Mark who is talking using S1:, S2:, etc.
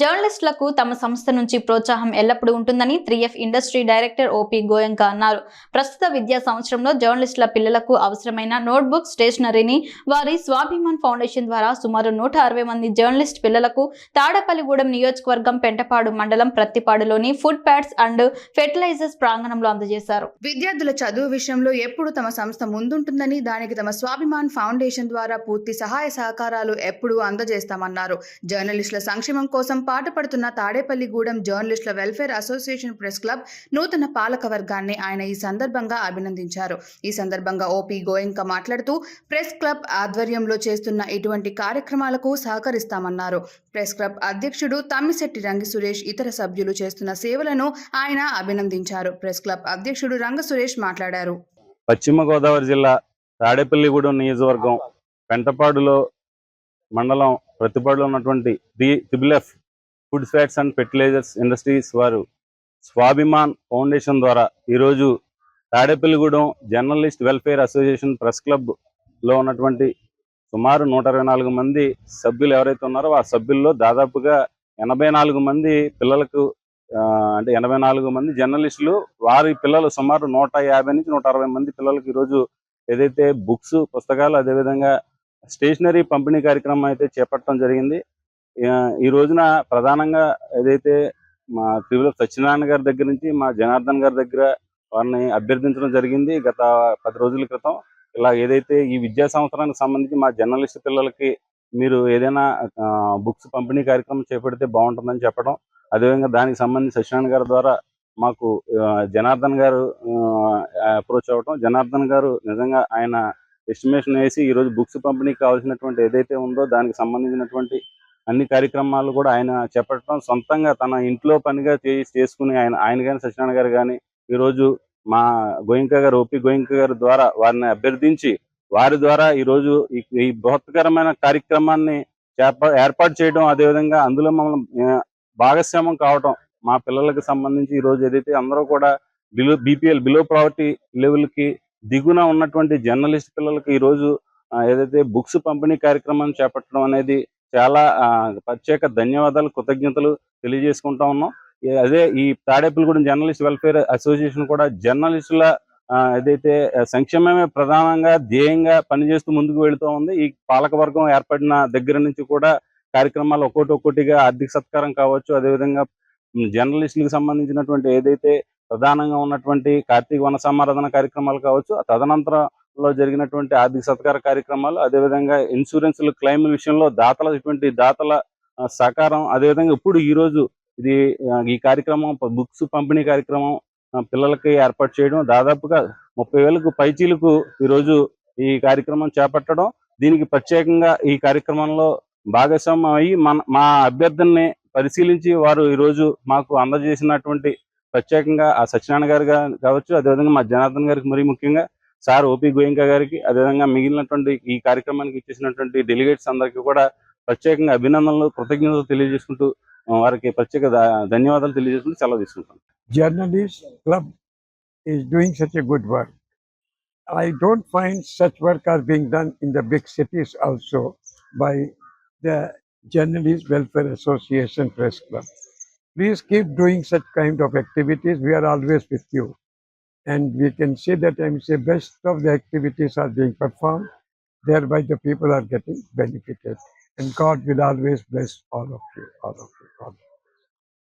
S1: జర్నలిస్టులకు తమ సంస్థ నుంచి ప్రోత్సాహం ఎల్లప్పుడూ ఉంటుందని three F industry director OP Goenka అన్నారు. ప్రస్తుత విద్యా సంవత్సరంలో జర్నలిస్టుల పిల్లలకు అవసరమైన నోట్బుక్ స్టేషనరీని వారి స్వాభిమాన్ ఫౌండేషన్ ద్వారా సుమారు నూట అరవై మంది జర్నలిస్ట్ పిల్లలకు తాడపల్లిగూడెం నియోజకవర్గం పెంటపాడు మండలం ప్రత్తిపాడులోని ఫుడ్ ప్యాడ్స్ అండ్ ఫెర్టిలైజర్స్ ప్రాంగణంలో అందజేశారు.
S2: విద్యార్థుల చదువు విషయంలో ఎప్పుడు తమ సంస్థ ముందుంటుందని దానికి తమ స్వాభిమాన్ ఫౌండేషన్ ద్వారా పూర్తి సహాయ సహకారాలు ఎప్పుడూ అందజేస్తామన్నారు. జర్నలిస్టుల సంక్షేమం కోసం పాటుపడుతున్న తాడేపల్లిగూడెం జర్నలిస్టుల వెల్ఫేర్ అసోసియేషన్ ప్రెస్ క్లబ్ నూతన పాలక వర్గాన్ని ఆయన ఈ సందర్భంగా అభినందించారు. ఈ సందర్భంగా ఓపీ గోయంక మాట్లాడుతూ ప్రెస్ క్లబ్ ఆధ్వర్యంలో చేస్తున్న ఇటువంటి కార్యక్రమాలకు సహకరిస్తామన్నారు. ప్రెస్ క్లబ్ అధ్యక్షుడు తమ్మిశెట్టి రంగి సురేష్ ఇతర సభ్యులు చేస్తున్న సేవలను ఆయన అభినందించారు. ప్రెస్ క్లబ్ అధ్యక్షుడు రంగ సురేష్ మాట్లాడారు.
S3: పశ్చిమ గోదావరి జిల్లా తాడేపల్లిగూడెం నియోజకవర్గం పెంటపాడులో మండలం ప్రతిపాడులో ఉన్నటువంటి the triple food fats and fertilisers industries వారు స్వాభిమాన్ ఫౌండేషన్ ద్వారా ఈరోజు Tadepalligudem journalist welfare association press క్లబ్లో ఉన్నటువంటి సుమారు నూట ఇరవై నాలుగు మంది సభ్యులు ఎవరైతే ఉన్నారో ఆ సభ్యుల్లో దాదాపుగా ఎనభై నాలుగు మంది పిల్లలకు ఆ, అంటే ఎనభై నాలుగు మంది జర్నలిస్టులు వారి పిల్లలు సుమారు నూట యాభై నుంచి నూట అరవై మంది పిల్లలకి ఈరోజు ఏదైతే బుక్స్ పుస్తకాలు అదేవిధంగా స్టేషనరీ పంపిణీ కార్యక్రమం అయితే చేపట్టడం జరిగింది. ఈ రోజున ప్రధానంగా ఏదైతే మా త్రిపుల సత్యనారాయణ గారి దగ్గర నుంచి మా జనార్దన్ గారి దగ్గర వారిని అభ్యర్థించడం జరిగింది గత పది రోజుల క్రితం. ఇలా ఏదైతే ఈ విద్యా సంవత్సరానికి సంబంధించి మా జర్నలిస్ట్ పిల్లలకి మీరు ఏదైనా బుక్స్ పంపిణీ కార్యక్రమం చేపడితే బాగుంటుందని చెప్పడం. అదేవిధంగా దానికి సంబంధించి సత్యనారాయణ గారి ద్వారా మాకు జనార్దన్ గారు అప్రోచ్ అవ్వటం. జనార్దన్ గారు నిజంగా ఆయన ఎస్టిమేషన్ వేసి ఈ రోజు బుక్స్ పంపిణీకి కావాల్సినటువంటి ఏదైతే ఉందో దానికి సంబంధించినటువంటి అన్ని కార్యక్రమాలు కూడా ఆయన చెప్పడం సొంతంగా తన ఇంట్లో పనిగా చేసుకుని ఆయన ఆయన కానీ సత్యనారాయణ గారు కానీ ఈరోజు మా గోయింక గారు ఓపి గోయింక గారి ద్వారా వారిని అభ్యర్థించి వారి ద్వారా ఈరోజు ఈ ఈ బృహత్కరమైన కార్యక్రమాన్ని చేప ఏర్పాటు చేయడం అదేవిధంగా అందులో మమ్మల్ని భాగస్వామ్యం కావటం మా పిల్లలకు సంబంధించి ఈ రోజు ఏదైతే అందరూ కూడా బిలో బీపీఎల్ బిలో ప్రావర్టీ లెవెల్కి దిగున ఉన్నటువంటి జర్నలిస్ట్ పిల్లలకు ఈ రోజు ఏదైతే బుక్స్ పంపిణీ కార్యక్రమం చేపట్టడం అనేది చాలా ప్రత్యేక ధన్యవాదాలు కృతజ్ఞతలు తెలియజేసుకుంటా ఉన్నాం. అదే ఈ తాడేపల్లిగూడెం జర్నలిస్ట్ వెల్ఫేర్ అసోసియేషన్ కూడా జర్నలిస్టుల ఏదైతే సంక్షేమమే ప్రధానంగా ధ్యేయంగా పనిచేస్తూ ముందుకు వెళుతూ ఉంది ఈ పాలకవర్గం ఏర్పడిన దగ్గర నుంచి కూడా కార్యక్రమాలు ఒక్కోటి ఒక్కోటిగా ఆర్థిక సత్కారం కావచ్చు అదేవిధంగా జర్నలిస్టులకు సంబంధించినటువంటి ఏదైతే ప్రధానంగా ఉన్నటువంటి కార్తీక వన సమారాధన కార్యక్రమాలు కావచ్చు తదనంతరం లో జరిగినటువంటి ఆర్థిక సత్కార కార్యక్రమాలు అదేవిధంగా ఇన్సూరెన్స్ క్లెయిమ్ విషయంలో దాతల ఇటువంటి దాతల సహకారం అదేవిధంగా ఇప్పుడు ఈ రోజు ఇది ఈ కార్యక్రమం బుక్స్ పంపిణీ కార్యక్రమం పిల్లలకి ఏర్పాటు చేయడం దాదాపుగా ముప్పై వేలకు పైచీలకు ఈరోజు ఈ కార్యక్రమం చేపట్టడం దీనికి ప్రత్యేకంగా ఈ కార్యక్రమంలో భాగస్వామ్యం అయ్యి మన మా అభ్యర్థుల్ని పరిశీలించి వారు ఈరోజు మాకు అందజేసినటువంటి ప్రత్యేకంగా ఆ సత్యనారాయణ గారు కావచ్చు అదేవిధంగా మా జనార్దన్ గారికి మరీ ముఖ్యంగా సార్ ఓపీ గోయింకా గారికి అదేవిధంగా మిగిలినటువంటి ఈ కార్యక్రమానికి ఇచ్చేసినటువంటి డెలిగేట్స్ అందరికీ కూడా ప్రత్యేకంగా అభినందనలు కృతజ్ఞతలు తెలియజేసుకుంటూ వారికి ప్రత్యేక ధన్యవాదాలు తెలియజేసుకుంటూ సెలవు తీసుకుంటాం.
S4: Journalist club is doing such a good work I don't find such work are being done in the big cities also by the journalist welfare association press club please keep doing such kind of activities we are always with you And we can say that say best of the activities are being performed. Thereby the people are getting benefited. And God will always bless all of you, all of you. God bless.